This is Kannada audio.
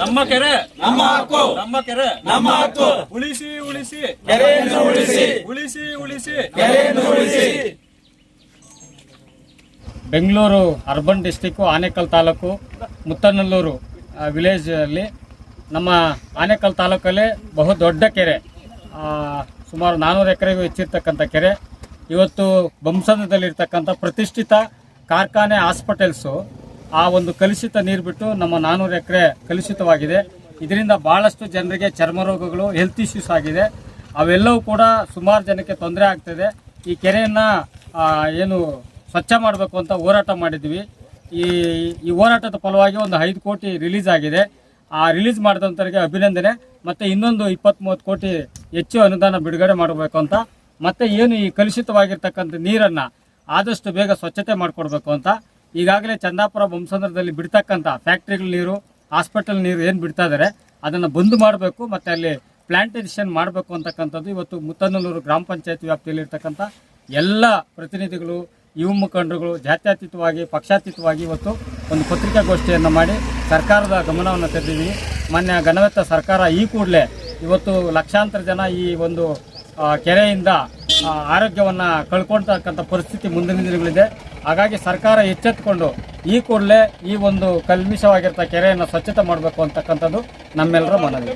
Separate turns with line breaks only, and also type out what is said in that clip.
ನಮ್ಮ ಕೆರೆ
ನಮ್ಮ ಹಕ್ಕು.
ನಮ್ಮ ಕೆರೆ
ನಮ್ಮ ಹಕ್ಕು.
ಉಳಿಸಿ ಉಳಿಸಿ.
ಕೆರೆಯನ್ನು ಉಳಿಸಿ.
ಉಳಿಸಿ ಉಳಿಸಿ.
ಕೆರೆಯನ್ನು ಉಳಿಸಿ.
ಬೆಂಗಳೂರು ಅರ್ಬನ್ ಡಿಸ್ಟಿಕ್ಕು ಆನೇಕಲ್ ತಾಲೂಕು ಮುತ್ತನಲ್ಲೂರು ವಿಲೇಜಲ್ಲಿ ವಿಲೇಜ್ ಅಲ್ಲಿ ನಮ್ಮ ಆನೇಕಲ್ ತಾಲೂಕಲ್ಲಿ ಬಹು ದೊಡ್ಡ ಕೆರೆ ಸುಮಾರು ನಾನ್ನೂರು ಎಕರೆಗೂ ಹೆಚ್ಚಿರ್ತಕ್ಕಂಥ ಕೆರೆ. ಇವತ್ತು ಬಂಸದಲ್ಲಿರ್ತಕ್ಕಂಥ ಪ್ರತಿಷ್ಠಿತ ಕಾರ್ಖಾನೆ ಹಾಸ್ಪಿಟಲ್ಸು ಆ ಒಂದು ಕಲುಷಿತ ನೀರು ಬಿಟ್ಟು ನಮ್ಮ ನಾನ್ನೂರು ಎಕರೆ ಕಲುಷಿತವಾಗಿದೆ. ಇದರಿಂದ ಭಾಳಷ್ಟು ಜನರಿಗೆ ಚರ್ಮ ರೋಗಗಳು ಹೆಲ್ತ್ ಇಶ್ಯೂಸ್ ಆಗಿದೆ. ಅವೆಲ್ಲವೂ ಕೂಡ ಸುಮಾರು ಜನಕ್ಕೆ ತೊಂದರೆ ಆಗ್ತಿದೆ. ಈ ಕೆರೆಯನ್ನು ಏನು ಸ್ವಚ್ಛ ಮಾಡಬೇಕು ಅಂತ ಹೋರಾಟ ಮಾಡಿದ್ವಿ. ಈ ಈ ಹೋರಾಟದ ಫಲವಾಗಿ ಒಂದು ಐದು ಕೋಟಿ ರಿಲೀಸ್ ಆಗಿದೆ. ಆ ರಿಲೀಸ್ ಮಾಡಿದಂಥವ್ರಿಗೆ ಅಭಿನಂದನೆ. ಮತ್ತು ಇನ್ನೊಂದು ಇಪ್ಪತ್ತ್ ಮೂವತ್ತು ಕೋಟಿ ಹೆಚ್ಚು ಅನುದಾನ ಬಿಡುಗಡೆ ಮಾಡಬೇಕು ಅಂತ. ಮತ್ತು ಏನು ಈ ಕಲುಷಿತವಾಗಿರ್ತಕ್ಕಂಥ ನೀರನ್ನು ಆದಷ್ಟು ಬೇಗ ಸ್ವಚ್ಛತೆ ಮಾಡಿಕೊಡ್ಬೇಕು ಅಂತ. ಈಗಾಗಲೇ ಚಂದಾಪುರ ಬೊಮ್ಮಸಂದ್ರದಲ್ಲಿ ಬಿಡ್ತಕ್ಕಂಥ ಫ್ಯಾಕ್ಟ್ರಿಗಳ ನೀರು, ಹಾಸ್ಪಿಟಲ್ ನೀರು ಏನು ಬಿಡ್ತಾ ಇದ್ದಾರೆ ಅದನ್ನು ಬಂದ್ ಮಾಡಬೇಕು, ಮತ್ತು ಅಲ್ಲಿ ಪ್ಲಾಂಟೇಷನ್ ಮಾಡಬೇಕು ಅಂತಕ್ಕಂಥದ್ದು ಇವತ್ತು ಮುತ್ತನಲ್ಲೂರು ಗ್ರಾಮ ಪಂಚಾಯತ್ ವ್ಯಾಪ್ತಿಯಲ್ಲಿರ್ತಕ್ಕಂಥ ಎಲ್ಲ ಪ್ರತಿನಿಧಿಗಳು ಯುವ ಮುಖಂಡರುಗಳು ಜಾತ್ಯತೀತವಾಗಿ, ಪಕ್ಷಾತೀತವಾಗಿ ಇವತ್ತು ಒಂದು ಪತ್ರಿಕಾಗೋಷ್ಠಿಯನ್ನು ಮಾಡಿ ಸರ್ಕಾರದ ಗಮನವನ್ನು ತೆರೆದಿದ್ದೀವಿ ಮಾನ್ಯ ಗಣವೆತ್ತ ಸರ್ಕಾರ ಈ ಕೂಡಲೇ ಇವತ್ತು ಲಕ್ಷಾಂತರ ಜನ ಈ ಒಂದು ಕೆರೆಯಿಂದ ಆರೋಗ್ಯವನ್ನ ಕಳ್ಕೊಳ್ತಕ್ಕಂಥ ಪರಿಸ್ಥಿತಿ ಮುಂದಿನ ದಿನಗಳಿದೆ. ಹಾಗಾಗಿ ಸರ್ಕಾರ ಎಚ್ಚೆತ್ತುಕೊಂಡು ಈ ಕೂಡಲೇ ಈ ಒಂದು ಕಲ್ಮಿಷವಾಗಿರ್ತ ಕೆರೆಯನ್ನು ಸ್ವಚ್ಛತೆ ಮಾಡಬೇಕು ಅಂತಕ್ಕಂಥದ್ದು ನಮ್ಮೆಲ್ಲರ ಮನವಿ.